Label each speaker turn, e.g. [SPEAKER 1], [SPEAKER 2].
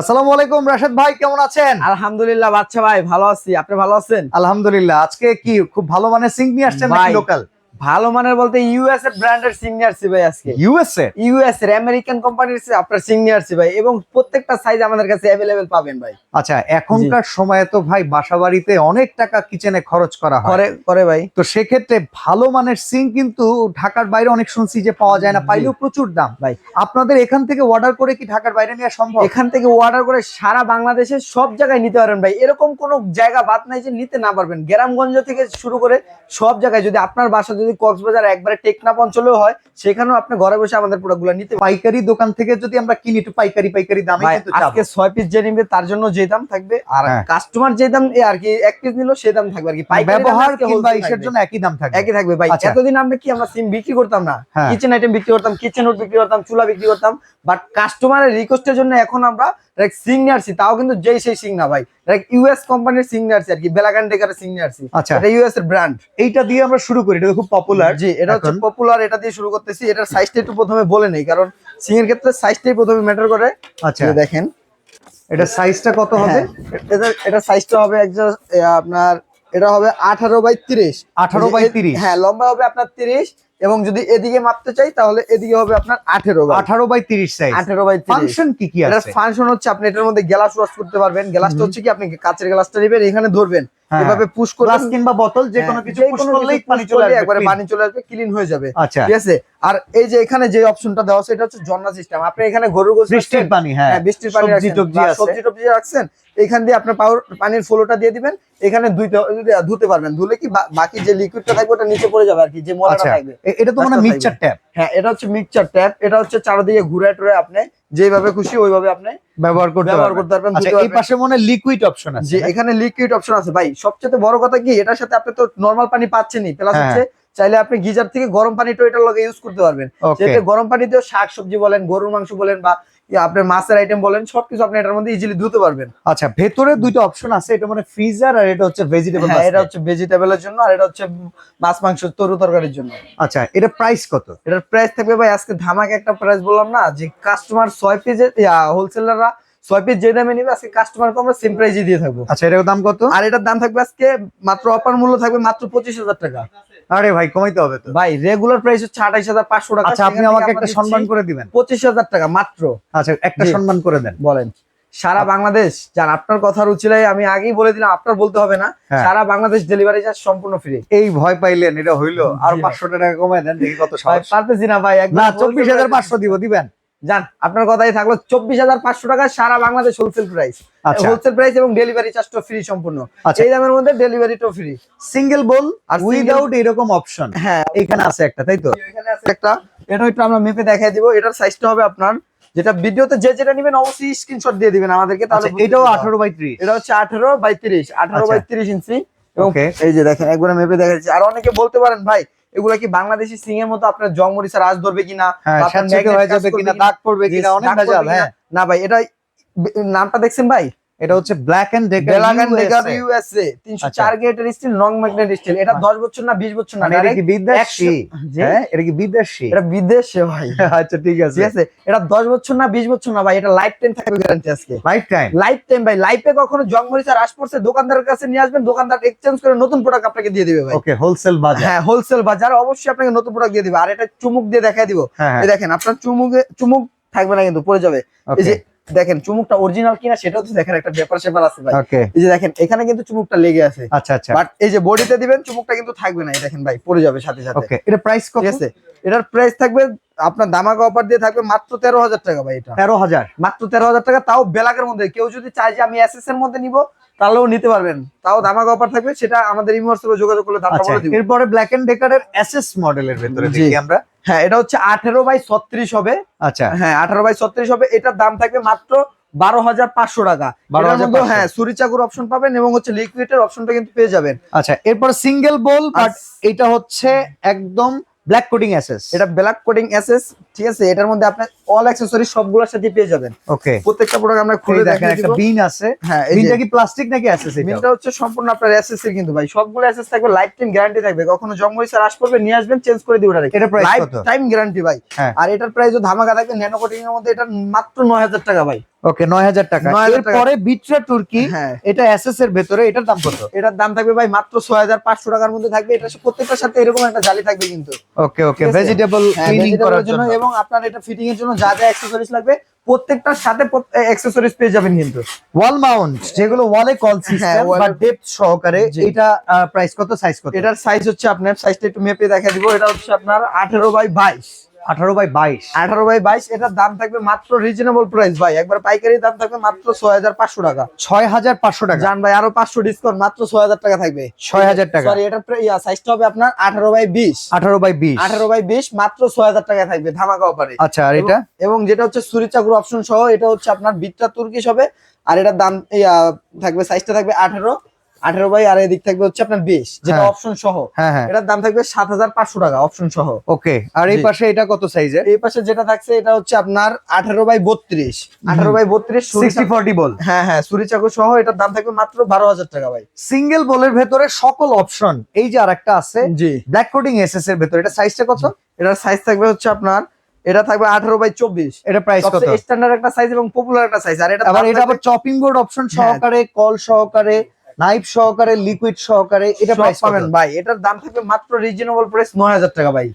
[SPEAKER 1] আসসালামু আলাইকুম রাশেদ ভাই কেমন আছেন?
[SPEAKER 2] আলহামদুলিল্লাহ বাচ্চা ভাই ভালো আছি। আপনি ভালো আছেন?
[SPEAKER 1] আলহামদুলিল্লাহ আজকে কি খুব ভালো মানে সিঙ্ক নিয়ে আসছেন। লোকাল
[SPEAKER 2] ভালো মানের বলতে ইউএস এর ব্র্যান্ডের সিগনিয়ার সি ভাই আজকে।
[SPEAKER 1] ইউএসএ
[SPEAKER 2] ইউএস এর? আমেরিকান কোম্পানির আপনার সিগনিয়ার সি ভাই এবং প্রত্যেকটা সাইজ আমাদের কাছে অ্যাভেলেবেল পাবেন ভাই।
[SPEAKER 1] আচ্ছা এখনকার সময়ে তো ভাই বাসা বাড়িতে অনেক টাকা কিচেনে খরচ করা হয়।
[SPEAKER 2] করে করে ভাই।
[SPEAKER 1] তো সেক্ষেত্রে ভালো মানের সিঙ্ক কিন্তু ঢাকার বাইরে অনেক শুনছি যে পাওয়া যায় না পাইলেও প্রচুর দাম।
[SPEAKER 2] ভাই।
[SPEAKER 1] আপনাদের এখান থেকে অর্ডার করে কি ঢাকার বাইরে নেওয়া সম্ভব?
[SPEAKER 2] এখান থেকে অর্ডার করে সারা বাংলাদেশে সব জায়গায় নিতে পারবেন ভাই। এরকম কোনো জায়গা বাদ নাই যে নিতে না পারবেন। গ্রামগঞ্জ থেকে শুরু করে সব জায়গায় যদি আপনার বাসা যদি কক্সবাজার একবারে টেকনাফ অঞ্চলেও হয় সেখানেও আপনি ঘরে বসে আমাদের প্রোডাক্টগুলো নিতে
[SPEAKER 1] পাইকারি দোকান থেকে যদি আমরা কিনি একটু পাইকারি পাইকারি দামে।
[SPEAKER 2] আজকে ছয় পিস যে নিবে তার জন্য যে দাম থাকবে আর
[SPEAKER 1] হ্যাঁ।
[SPEAKER 2] কাস্টমার যে দাম আর কি এক পিস নিলো সে দাম থাকবে আর কি।
[SPEAKER 1] ব্যবহার কিংবা ইসের জন্য একই দাম থাকবে।
[SPEAKER 2] একই থাকবে ভাই।
[SPEAKER 1] আচ্ছা।
[SPEAKER 2] এতদিন আমরা কি আমরা সিম বিক্রি করতাম না?
[SPEAKER 1] হ্যাঁ।
[SPEAKER 2] কিচেন আইটেম বিক্রি করতাম কিচেন রোড বিক্রি করতাম চুলা বিক্রি করতাম বাট কাস্টমারের রিকোয়েস্টের জন্য এখন আমরা সিং নিয়ে তাও কিন্তু যেই সেই সিং না ভাই। ইউএস কোম্পানির সিং নিয়ে আর কি বেলাগান ডেকারের সিং নিয়ে
[SPEAKER 1] আচ্ছা।
[SPEAKER 2] এটা ইউএস এর ব্র্যান্ড
[SPEAKER 1] এইটা দিয়ে আমরা শুরু করি এটা খুব পপুলার
[SPEAKER 2] জি এটা হচ্ছে? পপুলার এটা দিয়ে শুরু করতেছি। এটার সাইজটা একটু প্রথমে বলে নেই কারণ সিং এর ক্ষেত্রে সাইজটাই প্রথমে ম্যাটার করে।
[SPEAKER 1] আচ্ছা।
[SPEAKER 2] দেখেন।
[SPEAKER 1] এটা সাইজটা কত হবে?
[SPEAKER 2] হ্যাঁ, এটা এটা সাইজটা হবে একজন আপনার এটা হবে আঠারো বাই তিরিশ।
[SPEAKER 1] 18 by 30
[SPEAKER 2] হ্যাঁ লম্বা হবে আপনার তিরিশ এবং যদি এদিকে মাপতে চাই তাহলে এদিকে হবে আপনার আঠেরো বাই।
[SPEAKER 1] আঠারো বাই তিরিশ সাইজ
[SPEAKER 2] আঠেরো বাই
[SPEAKER 1] ফাংশন কি কি
[SPEAKER 2] ফাংশন হচ্ছে আপনি এটার মধ্যে গ্লাস ওয়াশ করতে পারবেন। গ্লাসটা হচ্ছে কি আপনি কাঁচের গ্লাসটা নেবেন এখানে ধরবেন। এভাবে পুশ
[SPEAKER 1] গ্লাস কিংবা বোতল যে কোনো
[SPEAKER 2] হ্যাঁ,
[SPEAKER 1] কিছু পুশ করলেই পানি চলে আসবে
[SPEAKER 2] একবারে। পানি চলে আসবে ক্লিন হয়ে যাবে।
[SPEAKER 1] আচ্ছা।
[SPEAKER 2] ঠিক আছে? আর এই যে এখানে যে অপশনটা দেওয়া আছে এটা হচ্ছে ঝর্ণা সিস্টেম আপনি এখানে গরুর গোস
[SPEAKER 1] বৃষ্টির পানি হ্যাঁ
[SPEAKER 2] হ্যাঁ বৃষ্টির পানি
[SPEAKER 1] সবজি টবজি
[SPEAKER 2] রাখছেন এখান দিয়ে আপনার পানির ফ্লোটা দিয়ে দিবেন এখানে ধুইতে ধুতে পারবেন ধুলে কি বাকি যে লিকুইডটা থাকবে ওটা নিচে পড়ে যাবে আর কি যে ময়লাটা
[SPEAKER 1] আচ্ছা
[SPEAKER 2] থাকবে।
[SPEAKER 1] এটা তো মানে মিক্সচার ট্যাপ
[SPEAKER 2] হ্যাঁ এটা হচ্ছে মিক্সচার ট্যাপ এটা হচ্ছে চারদিকে ঘুরে টুরে আপনি যেভাবে খুশি ওইভাবে আপনি
[SPEAKER 1] ব্যবহার করতে
[SPEAKER 2] ব্যবহার করতে পারবেন
[SPEAKER 1] আচ্ছা এই পাশে মনে লিকুইড অপশন আছে
[SPEAKER 2] যে এখানে লিকুইড অপশন আছে। ভাই সবচেয়ে বড় কথা কি এটার সাথে আপনি তো নরমাল পানি পাচ্ছেনই প্লাস
[SPEAKER 1] হ্যাঁ।
[SPEAKER 2] হচ্ছে চাইলে আপনি গিজার থেকে গরম পানিটা এটার লগে ইউজ করতে পারবেন। যেটা গরম পানিতেও শাক সবজি বলেন গরুর মাংস বলেন বা আপনার মাছের আইটেম বলেন সবকিছু আপনি এটার মধ্যে ইজিলি ধুতে পারবেন।
[SPEAKER 1] আচ্ছা ভেতরে দুইটা অপশন আছে এটা মানে ফ্রিজার আর এটা হচ্ছে ভেজিটেবল
[SPEAKER 2] হ্যাঁ এটা হচ্ছে ভেজিটেবলের জন্য আর এটা হচ্ছে মাছ মাংস তরু তরকারির জন্য।
[SPEAKER 1] আচ্ছা এটা প্রাইস কত?
[SPEAKER 2] এটার প্রাইস থাকবে ভাই আজকে ধামাকে একটা প্রাইস বললাম না যে কাস্টমার ছয় পিসের হোলসেলাররা ছয় পিস যে দামে নিবে আজকে কাস্টমারকে আমরা সেম প্রাইসে দিয়ে থাকব।
[SPEAKER 1] আচ্ছা এটার দাম কত?
[SPEAKER 2] আর এটার দাম থাকবে আজকে মাত্র অপার মূল্য থাকবে মাত্র পঁচিশ হাজার টাকা।
[SPEAKER 1] আরে ভাই কমাইতে হবে তো।
[SPEAKER 2] ভাই রেগুলার প্রাইস হচ্ছে আঠাইশ হাজার পাঁচশো টাকা।
[SPEAKER 1] আচ্ছা আপনি আমাকে একটা সম্মান করে দিবেন।
[SPEAKER 2] পঁচিশ হাজার টাকা মাত্র।
[SPEAKER 1] আচ্ছা একটা। সম্মান করে দেন।
[SPEAKER 2] বলেন। সারা বাংলাদেশ যান আপনার কথা রুচিলাই আমি আগেই বলে দিলাম আপনার বলতে হবে না।
[SPEAKER 1] হ্যাঁ।
[SPEAKER 2] সারা বাংলাদেশ ডেলিভারি চার্জ সম্পূর্ণ ফ্রি
[SPEAKER 1] এই ভয় পাইলেন এটা হইল। আর পাঁচশো টাকা কমায় দেন দেখি কত
[SPEAKER 2] পারতেছি না ভাই
[SPEAKER 1] না। চব্বিশ হাজার পাঁচশো দিব দিবেন।
[SPEAKER 2] যান আপনার কথাই থাকল চব্বিশ হাজার পাঁচশো টাকা সারা Bangladesh wholesale price wholesale price এবং ডেলিভারি চার্জটা ফ্রি সম্পূর্ণ।
[SPEAKER 1] আচ্ছা।
[SPEAKER 2] এই দামের মধ্যে ডেলিভারিটাও ফ্রি
[SPEAKER 1] সিঙ্গেল বল
[SPEAKER 2] আর
[SPEAKER 1] উইদাউট এরকম অপশন
[SPEAKER 2] হ্যাঁ।
[SPEAKER 1] এখানে আছে একটা তাই তো?
[SPEAKER 2] এখানে আছে একটা এটা একটু আমরা মেপে দেখাই দিব। এটার সাইজটা হবে আপনার যেটা ভিডিওতে যে যেটা নেবেন অবশ্যই স্ক্রিনশট দিয়ে দিবেন আমাদেরকে তাহলে
[SPEAKER 1] আচ্ছা এটাও আঠারো বাই ত্রিশ।
[SPEAKER 2] এটা হচ্ছে আঠারো বাই তিরিশ আঠারো
[SPEAKER 1] আচ্ছা।
[SPEAKER 2] বাই তিরিশ ইঞ্চি
[SPEAKER 1] ওকে
[SPEAKER 2] এই যে দেখেন একবারে মেপে দেখা যাচ্ছে আর অনেকে বলতে পারেন ভাই এগুলা কি বাংলাদেশি সিং এর মতো আপনার জং মরিচা রাজ ধরবে কিনা?
[SPEAKER 1] হ্যাঁ হয়ে যাবে কিনা
[SPEAKER 2] কিনা,
[SPEAKER 1] দাগ পড়বে কিনা অনেক ভেজাল হ্যাঁ।
[SPEAKER 2] না ভাই এটা নামটা দেখছেন ভাই?
[SPEAKER 1] এটা হচ্ছে Black and
[SPEAKER 2] Decker
[SPEAKER 1] Decker
[SPEAKER 2] USA 304
[SPEAKER 1] আচ্ছা।
[SPEAKER 2] গেটের স্টিল নং ম্যাগনেট স্টিল এটা 10 বছর না 20 বছর না
[SPEAKER 1] মানে এটা কি বিদেশি হ্যাঁ এটা কি বিদেশি
[SPEAKER 2] এটা বিদেশে ভাই।
[SPEAKER 1] আচ্ছা ঠিক আছে।
[SPEAKER 2] ঠিক আছে। এটা 10 বছর না 20 বছর না ভাই এটা লাইফ টাইম থাকবে গ্যারান্টি আজকে।
[SPEAKER 1] লাইফ টাইম
[SPEAKER 2] লাইফ টাইম ভাই লাইফে কখনো জং মরিচা হ্রাস পড়ছে দোকানদারের কাছে নিয়ে আসবেন দোকানদার এক্সচেঞ্জ করে নতুন প্রোডাক্ট আপনাকে দিয়ে দিবে ভাই।
[SPEAKER 1] ওকে হোলসেল বাজার।
[SPEAKER 2] হ্যাঁ হোলসেল বাজার অবশ্যই আপনাকে নতুন প্রোডাক্ট দিয়ে দিবে। আর এটা চুমুক দিয়ে দেখাই দিব।
[SPEAKER 1] হ্যাঁ হ্যাঁ।
[SPEAKER 2] এই দেখেন আপনার চুমুকে চুমুক থাকবে না কিন্তু পড়ে যাবে। এই যে দেখেন চুমুকটা অরিজিনাল কিনা সেটাও তো দেখেন একটা ব্যাপার স্যাপার আছে ভাই। এই যে দেখেন এখানে কিন্তু চুমুকটা লেগে আছে।
[SPEAKER 1] আচ্ছা আচ্ছা।
[SPEAKER 2] বাট এই যে বডিতে দিবেন চুমুকটা কিন্তু থাকবে না এই দেখেন ভাই পড়ে যাবে সাথে সাথে।
[SPEAKER 1] ওকে এটা প্রাইস কত?
[SPEAKER 2] আছে? এটার প্রাইস থাকবে আপনার দামাকা অফার দিয়ে থাকবে মাত্র তেরো হাজার টাকা ভাই এটা।
[SPEAKER 1] তেরো হাজার।
[SPEAKER 2] মাত্র তেরো হাজার টাকা তাও বেলাকের মধ্যে। কেউ যদি চায় যে আমি এসএস এর মধ্যে নিব তাহলেও নিতে পারবেন। তাও দামাকা অফার থাকবে সেটা আমাদের ইমোর্সে যোগাযোগ করলে দামটা
[SPEAKER 1] আচ্ছা
[SPEAKER 2] বলে দিব।
[SPEAKER 1] এরপরে ব্ল্যাক এন্ড ডেকারের এসএস মডেলের ভেতরে দেখি আমরা।
[SPEAKER 2] হ্যাঁ এটা হচ্ছে আঠেরো বাই ছত্রিশ হবে।
[SPEAKER 1] আচ্ছা।
[SPEAKER 2] হ্যাঁ আঠারো বাই ছত্রিশ হবে। এটার দাম থাকবে মাত্র বারো হাজার পাঁচশো টাকা।
[SPEAKER 1] 12,500
[SPEAKER 2] এটার মধ্যে হ্যাঁ সুরি চাকুর অপশন পাবেন এবং হচ্ছে লিকুইডের অপশনটা কিন্তু পেয়ে যাবেন।
[SPEAKER 1] আচ্ছা এরপর সিঙ্গেল বল বাট এটা হচ্ছে একদম ব্ল্যাক কোডিং এসএস
[SPEAKER 2] এটা ব্ল্যাক কোডিং এসএস ঠিক আছে এটার মধ্যে আপনি অল অ্যাক্সেসরি সবগুলোর সাথে পেয়ে যাবেন।
[SPEAKER 1] ওকে
[SPEAKER 2] প্রত্যেকটা প্রোডাক্ট আমরা খুলে
[SPEAKER 1] দেখেন একটা বিন আছে।
[SPEAKER 2] হ্যাঁ
[SPEAKER 1] বিনটা কি প্লাস্টিক নাকি অ্যাসেসরি
[SPEAKER 2] বিলটা হচ্ছে সম্পূর্ণ আপনার এসএসসি কিন্তু ভাই। সবগুলো এসএস থাকবে লাইফ টাইম গ্যারান্টি থাকবে। কখনো জং হয়েছে রাশ পড়বে নিয়ে আসবেন চেঞ্জ করে দিয়ে ওটা
[SPEAKER 1] এটার প্রাইস
[SPEAKER 2] লাইফ টাইম গ্যারান্টি ভাই।
[SPEAKER 1] হ্যাঁ।
[SPEAKER 2] আর এটার প্রাইসও ধামাকা থাকবে ন্যানো কোটিং এর মধ্যে এটা মাত্র 9000 টাকা ভাই।
[SPEAKER 1] ওকে 9000 টাকা।
[SPEAKER 2] 9000 টাকা।
[SPEAKER 1] এরপরে বিট্রা তুর্কি
[SPEAKER 2] হ্যাঁ।
[SPEAKER 1] এটা এসএস এর ভেতরে এটার দাম কত?
[SPEAKER 2] এটার দাম থাকবে ভাই মাত্র 6500 টাকার মধ্যে থাকবে। এটা প্রত্যেকটার সাথে এরকম একটা জালি থাকবে কিন্তু।
[SPEAKER 1] ওকে ওকে ভেজিটেবল ক্লিনিং করার জন্য।
[SPEAKER 2] এবং আপনার এটা ফিটিং এর জন্য যা যা অ্যাকসেসরিজ লাগবে প্রত্যেকটার সাথে অ্যাকসেসরিজ পেয়ে যাবেন কিন্তু।
[SPEAKER 1] ওয়াল মাউন্ট যেগুলো ওয়ালে কল সিস্টেম বা ডেপথ সহকারে। এটা প্রাইস কত সাইজ কত?
[SPEAKER 2] এটার সাইজ হচ্ছে আপনার সাইজটা একটু মেপে দেখা দিব এটা হচ্ছে আপনার 18 বাই 22
[SPEAKER 1] 18 বাই 22
[SPEAKER 2] আঠারো বাই বাইশ এটার দাম থাকবে মাত্র রিজনেবল প্রাইস ভাই। একবার পাইকারি দাম থাকবে মাত্র ছয় হাজার পাঁচশো টাকা।
[SPEAKER 1] 6500 টাকা।
[SPEAKER 2] জান ভাই আরও পাঁচশো ডিসকাউন্ট মাত্র ছয় হাজার টাকা থাকবে।
[SPEAKER 1] 6000 টাকা।
[SPEAKER 2] সরি এটার সাইজটা হবে আপনার আঠারো বাই বিশ।
[SPEAKER 1] 18 বাই 20
[SPEAKER 2] আঠারো বাই বিশ মাত্র ছয় হাজার টাকা থাকবে ধামাকা অফারে
[SPEAKER 1] আচ্ছা আর এটা?
[SPEAKER 2] এবং যেটা হচ্ছে সুরি চাকুর অপশন সহ এটা হচ্ছে আপনার বিটটা তুর্কিশ হবে। আর এটার দাম ইয়া, থাকবে সাইজটা থাকবে আঠারো। আঠারো বাই আর এদিক থাকবে হচ্ছে আপনার বিশ যেটা
[SPEAKER 1] হ্যাঁ।
[SPEAKER 2] অপশন সহ।
[SPEAKER 1] হ্যাঁ হ্যাঁ।
[SPEAKER 2] এটার দাম থাকবে সাত হাজার পাঁচশো টাকা অপশন সহ।
[SPEAKER 1] ওকে আর এই পাশে এটা কত সাইজের
[SPEAKER 2] এই পাশে যেটা থাকছে এটা হচ্ছে আপনার আঠারো বাই বত্রিশ। আঠারো বাই বত্রিশ
[SPEAKER 1] 60 40 বল।
[SPEAKER 2] হ্যাঁ হ্যাঁ সুরি চাকু সহ এটার দাম থাকবে মাত্র বারো হাজার টাকা ভাই।
[SPEAKER 1] সিঙ্গেল বলের ভেতরে সকল অপশন এই যে আরেকটা আছে
[SPEAKER 2] জি।
[SPEAKER 1] ব্ল্যাক কোডিং এসএস এর ভেতরে এটা সাইজটা কত?
[SPEAKER 2] এটার সাইজ থাকবে হচ্ছে আপনার এটা থাকবে আঠারো বাই চব্বিশ।
[SPEAKER 1] এটা প্রাইস কত?
[SPEAKER 2] স্ট্যান্ডার্ড একটা সাইজ এবং পপুলার একটা সাইজ আর এটা
[SPEAKER 1] আবার এটা আবার চপিং বোর্ড অপশন
[SPEAKER 2] হ্যাঁ।
[SPEAKER 1] সহকারে কল সহকারে নাইফ সহকারে লিকুইড সহকারে এটা প্রাইস পাবেন
[SPEAKER 2] ভাই। এটার দাম থাকবে মাত্র রিজনেবল প্রাইস নয় হাজার টাকা ভাই।